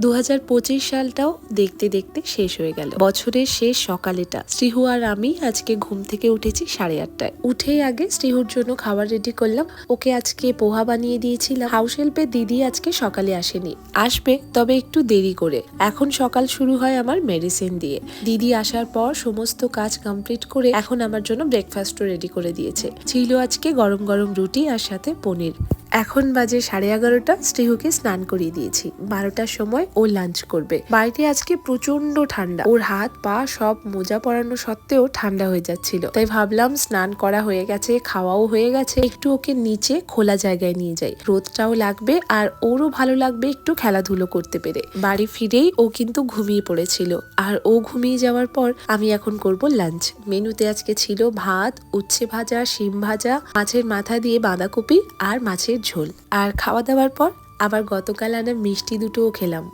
দু হাজার পঁচিশ সালটাও দেখতে দেখতে শেষ হয়ে গেল। বছরের শেষ সকালেটা। শ্রীহু আর আমি আজকে ঘুম থেকে উঠেছি সাড়ে আটটায়। উঠেই আগে শ্রীহুর জন্য খাবার রেডি করলাম। ওকে আজকে পোহা বানিয়ে দিয়েছিলাম। হাউস হেল্পের দিদি আজকে সকালে আসেনি। আসবে, তবে একটু দেরি করে। এখন সকাল শুরু হয় আমার মেডিসিন দিয়ে। দিদি আসার পর সমস্ত কাজ কমপ্লিট করে এখন আমার জন্য ব্রেকফাস্টও রেডি করে দিয়েছে। ছিল আজকে গরম গরম রুটি আর সাথে পনির। এখন বাজে সাড়ে এগারোটা শ্রীহুকে স্নান করিয়ে দিয়েছি। বারোটার সময় ও লাঞ্চ করবে। বাড়িতে আজকে প্রচণ্ড ঠান্ডা। ওর হাত, পা সব মোজা পরানো সত্ত্বেও ঠান্ডা হয়ে যাচ্ছিল। তাই ভাবলাম স্নান করা হয়ে গেছে, খাওয়াও হয়ে গেছে। একটু ওকে নিচে খোলা জায়গায় নিয়ে যাই। রোদটাও লাগবে আর ওরও ভালো লাগবে একটু খেলাধুলো করতে পেরে। বাড়ি ফিরেই ও কিন্তু ঘুমিয়ে পড়েছিল। আর ও ঘুমিয়ে যাওয়ার পর আমি এখন করব লাঞ্চ মেনুতে আজকে ছিল ভাত, উচ্ছে ভাজা, শিম ভাজা, মাছের মাথা দিয়ে বাঁধাকপি আর মাছের ঝোল। আর খাওয়া দাওয়ার পর আবার গতকাল আনা মিষ্টি দুটোও খেলাম।